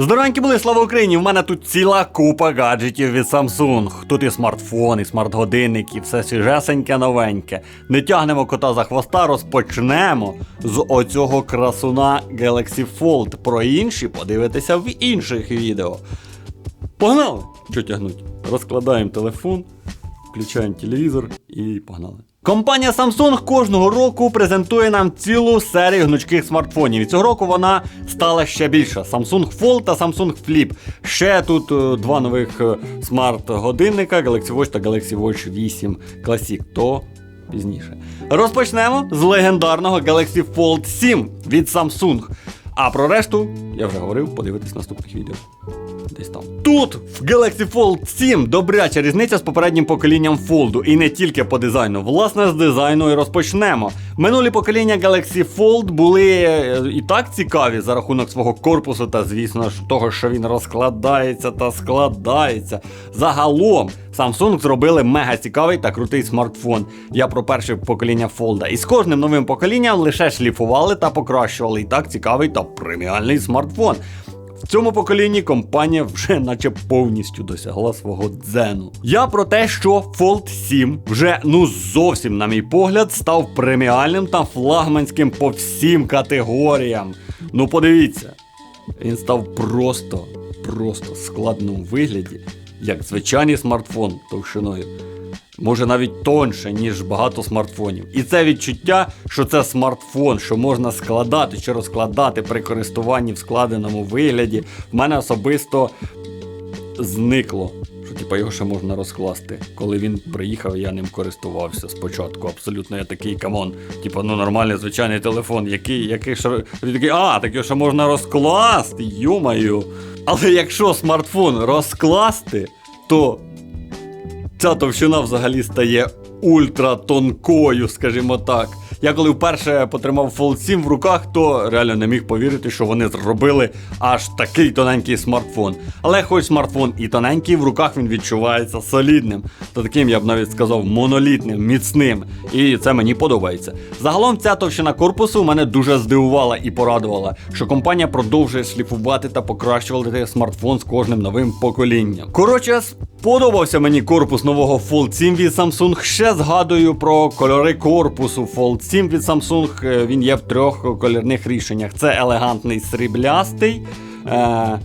Здоровенькі були, слава Україні! В мене тут ціла купа гаджетів від Samsung. Тут і смартфон, і смарт-годинник, і все свіжесеньке новеньке. Не тягнемо кота за хвоста, розпочнемо з оцього красуна Galaxy Fold. Про інші подивитися в інших відео. Погнали! Що тягнуть? Розкладаємо телефон, включаємо телевізор і погнали. Компанія Samsung кожного року презентує нам цілу серію гнучких смартфонів. І цього року вона стала ще більша: Samsung Fold та Samsung Flip. Ще тут е, два нових е, смарт-годинника Galaxy Watch та Galaxy Watch 8 Classic. То пізніше. Розпочнемо з легендарного Galaxy Fold 7 від Samsung. А про решту я вже говорив, подивитись наступних відео. Десь там. Тут в Galaxy Fold 7 добряча різниця з попереднім поколінням Fold. І не тільки по дизайну. Власне, з дизайну і розпочнемо. Минулі покоління Galaxy Fold були е, і так цікаві за рахунок свого корпусу, та, звісно ж, того, що він розкладається та складається. Загалом, Samsung зробили мега цікавий та крутий смартфон. Я про перше покоління Fold. І з кожним новим поколінням лише шліфували та покращували і так цікавий та преміальний смартфон. В цьому поколінні компанія вже наче повністю досягла свого дзену. Я про те, що Fold 7 вже ну зовсім, на мій погляд, став преміальним та флагманським по всім категоріям. Ну подивіться, він став просто, просто складному вигляді, як звичайний смартфон товщиною. Може навіть тонше, ніж багато смартфонів. І це відчуття, що це смартфон, що можна складати чи розкладати при користуванні в складеному вигляді, в мене особисто зникло. Що типа його ще можна розкласти. Коли він приїхав, я ним користувався спочатку. Абсолютно я такий камон. Типа, ну нормальний звичайний телефон, який, який ще. Він такий, а, так його ще можна розкласти, йомаю. Але якщо смартфон розкласти, то ця товщина взагалі стає ультратонкою, скажімо так. Я коли вперше потримав Fold 7 в руках, то реально не міг повірити, що вони зробили аж такий тоненький смартфон. Але хоч смартфон і тоненький, в руках він відчувається солідним. Та таким я б навіть сказав монолітним, міцним. І це мені подобається. Загалом ця товщина корпусу мене дуже здивувала і порадувала, що компанія продовжує шліфувати та покращувати смартфон з кожним новим поколінням. Коротше, Подобався мені корпус нового Fold 7 від Samsung. Ще згадую про кольори корпусу Fold 7 від Samsung. Е, Він є в трьох кольорних рішеннях. Це елегантний сріблястий, е-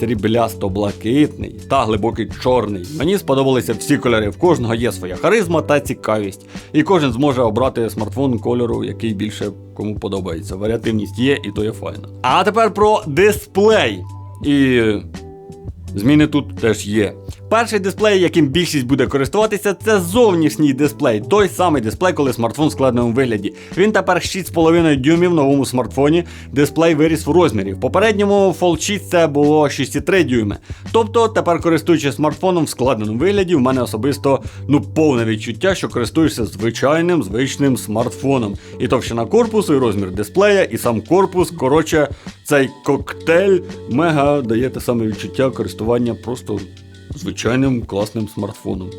сріблясто-блакитний та глибокий чорний. Мені сподобалися всі кольори. В кожного є своя харизма та цікавість. І кожен зможе обрати смартфон кольору, який більше кому подобається. Варіативність є, і то є файно. А тепер про дисплей. І Зміни тут теж є. Перший дисплей, яким більшість буде користуватися, це зовнішній дисплей. Той самий дисплей, коли смартфон в складному вигляді. Він тепер 6,5 дюймів в новому смартфоні. Дисплей виріс в розмірі. В попередньому Fold 6 це було 6,3 дюйми. Тобто, тепер користуючись смартфоном в складеному вигляді, в мене особисто ну повне відчуття, що користуєшся звичайним звичним смартфоном. І товщина корпусу, і розмір дисплея, і сам корпус. Коротше, цей коктейль мега дає те саме відчуття користування просто звичайним класним смартфоном.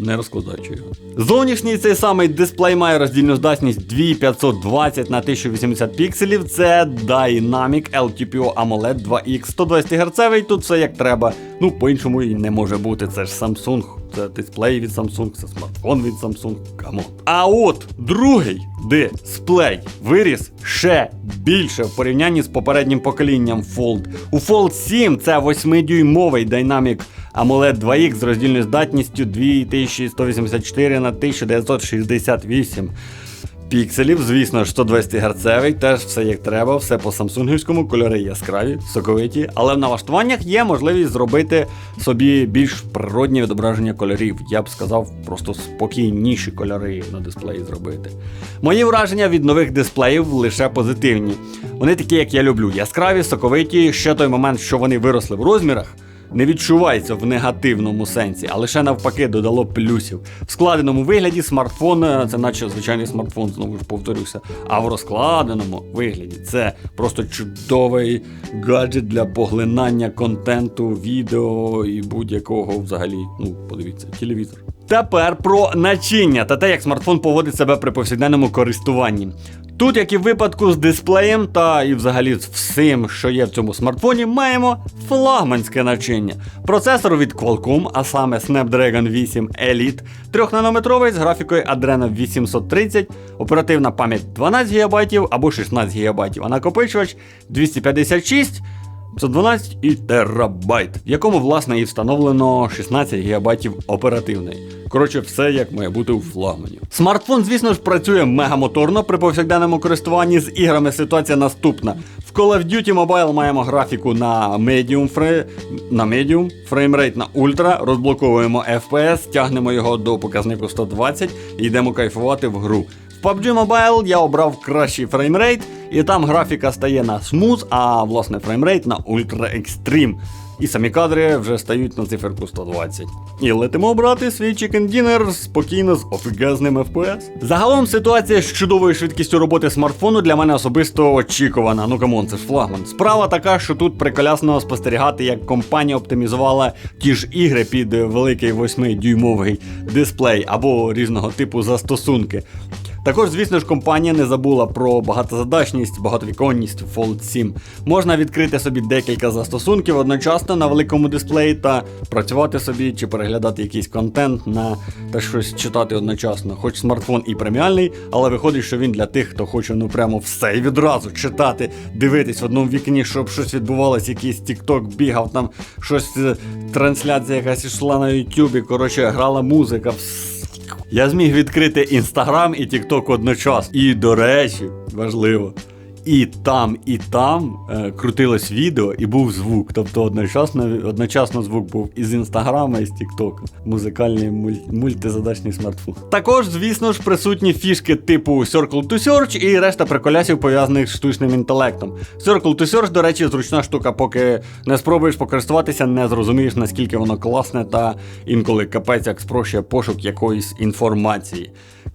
Не розкладаючи його. Зовнішній цей самий дисплей має роздільну здатність 2520 на 1080 пікселів. Це Dynamic LTPO AMOLED 2X 120 Гц. Тут все як треба. Ну, по-іншому і не може бути. Це ж Samsung. Це дисплей від Samsung, це смартфон від Samsung. Камон. А от другий дисплей виріс ще більше в порівнянні з попереднім поколінням Fold. У Fold 7 це 8-дюймовий Dynamic AMOLED 2X з роздільною здатністю 2184 на 1968 пікселів, звісно 120 Гц, теж все як треба, все по самсунгівському, кольори яскраві, соковиті, але в налаштуваннях є можливість зробити собі більш природні відображення кольорів. Я б сказав, просто спокійніші кольори на дисплеї зробити. Мої враження від нових дисплеїв лише позитивні. Вони такі, як я люблю, яскраві, соковиті, ще той момент, що вони виросли в розмірах не відчувається в негативному сенсі, а лише навпаки додало плюсів. В складеному вигляді смартфон е, це наче звичайний смартфон, знову ж повторюся. А в розкладеному вигляді це просто чудовий гаджет для поглинання контенту, відео і будь-якого взагалі. Ну, подивіться, телевізор. Тепер про начиння та те, як смартфон поводить себе при повсякденному користуванні. Тут, як і в випадку з дисплеєм та і взагалі з всім, що є в цьому смартфоні, маємо флагманське начиння. Процесор від Qualcomm, а саме Snapdragon 8 Elite, 3-нанометровий з графікою Adreno 830, оперативна пам'ять 12 ГБ або 16 ГБ, а накопичувач 256. 512 і терабайт, в якому, власне, і встановлено 16 ГБ оперативної. Коротше, все як має бути у флагмані. Смартфон, звісно ж, працює мегамоторно при повсякденному користуванні з іграми. Ситуація наступна. В Call of Duty Mobile маємо графіку на medium, фре... на medium, фреймрейт на ультра, розблоковуємо FPS, тягнемо його до показнику 120 і йдемо кайфувати в гру. PUBG Mobile я обрав кращий фреймрейт, і там графіка стає на смуз, а власне фреймрейт на Ultra Extreme. І самі кадри вже стають на циферку 120. І летимо брати свій Chicken Dinner спокійно з офігезним FPS. Загалом ситуація з чудовою швидкістю роботи смартфону для мене особисто очікувана. Ну камон, це ж флагман. Справа така, що тут приколясно спостерігати, як компанія оптимізувала ті ж ігри під великий 8-дюймовий дисплей або різного типу застосунки. Також, звісно ж, компанія не забула про багатозадачність, багатовіконність Fold 7. Можна відкрити собі декілька застосунків одночасно на великому дисплеї та працювати собі чи переглядати якийсь контент на та щось читати одночасно. Хоч смартфон і преміальний, але виходить, що він для тих, хто хоче ну прямо все і відразу читати, дивитись в одному вікні, щоб щось відбувалось, якийсь TikTok бігав, там щось е, трансляція якась йшла на Ютубі. Коротше, грала музика. вс- я зміг відкрити Інстаграм і Тікток одночасно. І, до речі, важливо. І там, і там е, крутилось відео і був звук. Тобто одночасно, одночасно звук був із Інстаграма і з Тіктока. Музикальний муль- мультизадачний смартфон. Також, звісно ж, присутні фішки типу Circle to Search і решта приколясів пов'язаних з штучним інтелектом. Circle to Search, до речі, зручна штука, поки не спробуєш покористуватися, не зрозумієш, наскільки воно класне та інколи капець як спрощує пошук якоїсь інформації.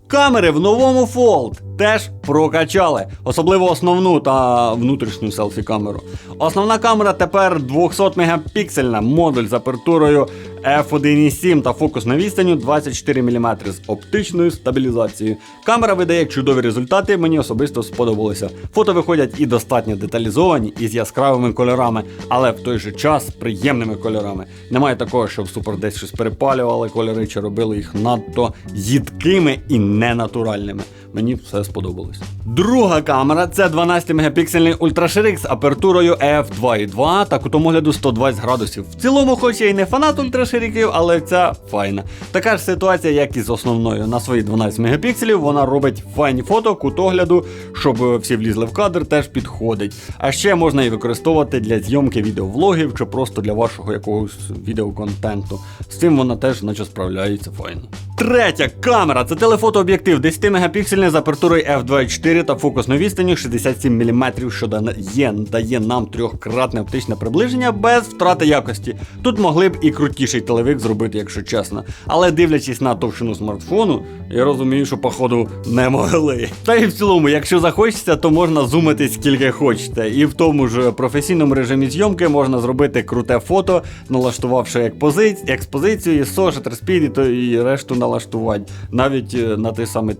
Камери в новому Fold теж прокачали, особливо основну та внутрішню селфі-камеру. Основна камера тепер 200 мегапіксельна, модуль з апертурою f1.7 та фокусною відстанню 24 мм з оптичною стабілізацією. Камера видає чудові результати, мені особисто сподобалося. Фото виходять і достатньо деталізовані, і з яскравими кольорами, але в той же час приємними кольорами. Немає такого, щоб супер десь щось перепалювали кольори чи робили їх надто їдкими і ненатуральними. Мені все сподобалось. Друга камера це 12 мегапіксельний ультраширик з апертурою f2.2 та кутомогляду 120 градусів. В цілому, хоч я і не фанат ультрашириків, але ця файна. Така ж ситуація, як і з основною. На свої 12 мегапікселів вона робить файні фото, кутогляду, щоб всі влізли в кадр, теж підходить. А ще можна її використовувати для зйомки відеовлогів чи просто для вашого якогось відеоконтенту. З цим вона теж наче справляється файно. Третя камера це телефотооб'єктив 10 мегапіксельний з апертурою f2.4 та фокусною відстанню 67 мм, що дає, дає нам трьохкратне оптичне приближення без втрати якості. Тут могли б і крутіший телевик зробити, якщо чесно. Але дивлячись на товщину смартфону, я розумію, що походу не могли. Та і в цілому, якщо захочеться, то можна зумити скільки хочете. І в тому ж професійному режимі зйомки можна зробити круте фото, налаштувавши експозицію, експозицію, shutter speed і, то, і решту налаштувань. Навіть е, на той самий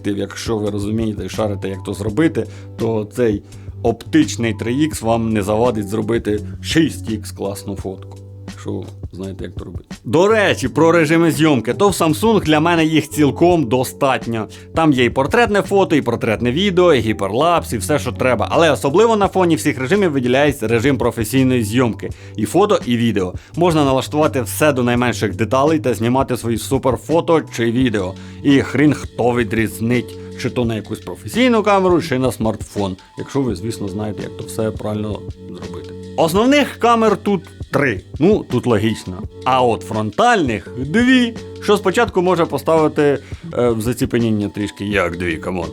телефотооб'єктив, якщо ви розумієте і шарите, як то зробити, то цей оптичний 3х вам не завадить зробити 6х класну фотку. Якщо знаєте, як то робити. До речі, про режими зйомки, то в Samsung для мене їх цілком достатньо. Там є і портретне фото, і портретне відео, і гіперлапс, і все, що треба. Але особливо на фоні всіх режимів виділяється режим професійної зйомки. І фото, і відео. Можна налаштувати все до найменших деталей та знімати свої суперфото чи відео. І хрін хто відрізнить. Чи то на якусь професійну камеру, чи на смартфон, якщо ви, звісно, знаєте, як то все правильно зробити. Основних камер тут три. Ну, тут логічно. А от фронтальних дві, що спочатку може поставити е, в заціпеніння трішки, як дві, камон.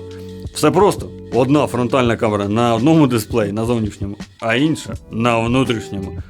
Все просто. Одна фронтальна камера на одному дисплеї, на зовнішньому, а інша на внутрішньому.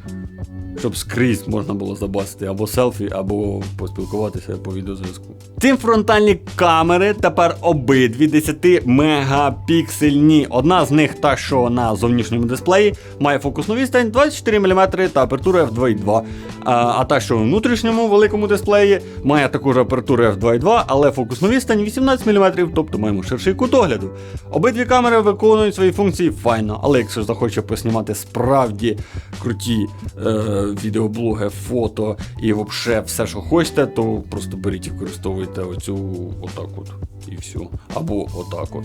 Щоб скрізь можна було забачити або селфі, або поспілкуватися по відеозв'язку. Ці фронтальні камери тепер обидві 10 мегапіксельні. Одна з них та, що на зовнішньому дисплеї, має фокусну відстань 24 мм та апертуру f2.2. А, а та, що у внутрішньому великому дисплеї, має також апертуру f2.2, але фокусну відстань 18 мм, тобто маємо ширший кут огляду. Обидві камери виконують свої функції файно, але якщо захоче поснімати справді круті е, відеоблоги, фото і взагалі все, що хочете, то просто беріть і використовуйте оцю отак от. І все. Або отак от.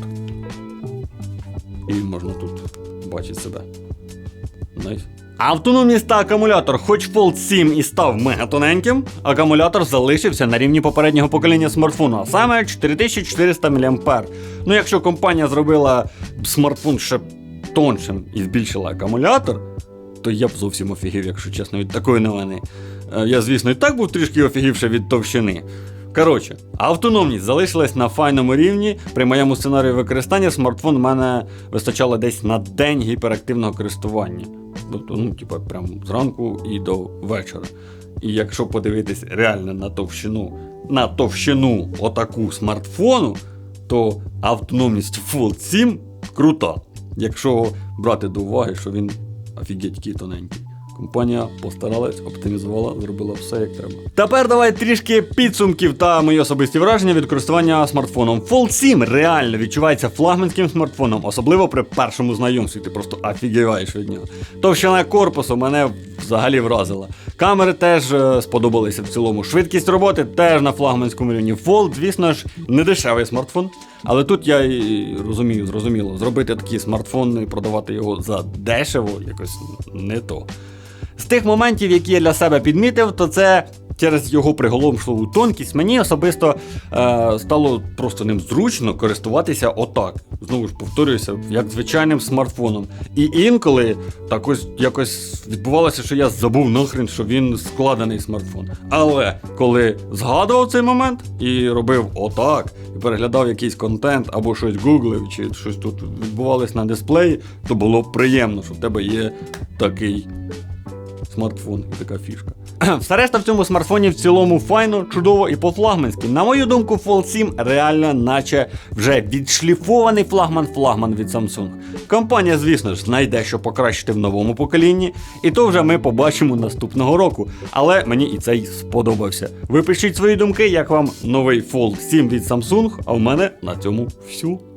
І можна тут бачити себе. Найс. Автономність та акумулятор, хоч Fold 7 і став мегатоненьким, акумулятор залишився на рівні попереднього покоління смартфону, а саме 4400 мАh. Ну якщо компанія зробила смартфон ще тоншим і збільшила акумулятор, то я б зовсім офігів, якщо чесно, від такої новини. Е, Я, звісно, і так був трішки офігівши від товщини. Коротше, автономність залишилась на файному рівні. При моєму сценарію використання смартфон в мене вистачало десь на день гіперактивного користування. Тобто, ну, типа, прям зранку і до вечора. І якщо подивитись реально на товщину, на товщину отаку смартфону, то автономність Fold 7 крута. Якщо брати до уваги, що він офігеть який тоненький. Компанія постаралась, оптимізувала, зробила все як треба. Тепер давай трішки підсумків та мої особисті враження від користування смартфоном. Fold 7 реально відчувається флагманським смартфоном, особливо при першому знайомстві. Ти просто офігіваєш від нього. Товщина корпусу мене взагалі вразила. Камери теж е, сподобалися в цілому. Швидкість роботи теж на флагманському рівні. Fold, звісно ж, не дешевий смартфон. Але тут я і розумію, зрозуміло, зробити такий смартфон і продавати його за дешево якось не то. З тих моментів, які я для себе підмітив, то це через його приголомшливу тонкість мені особисто е, стало просто ним зручно користуватися отак. Знову ж повторююся, як звичайним смартфоном. І інколи так ось якось відбувалося, що я забув нахрен, що він складений смартфон. Але коли згадував цей момент і робив отак, і переглядав якийсь контент або щось гуглив, чи щось тут відбувалось на дисплеї, то було приємно, що в тебе є такий смартфон і така фішка. Все решта в цьому смартфоні в цілому файно, чудово і по-флагманськи. На мою думку, Fold 7 реально, наче вже відшліфований флагман-флагман від Samsung. Компанія, звісно ж, знайде, що покращити в новому поколінні, і то вже ми побачимо наступного року. Але мені і цей сподобався. Ви пишіть свої думки, як вам новий Fold 7 від Samsung, а в мене на цьому все.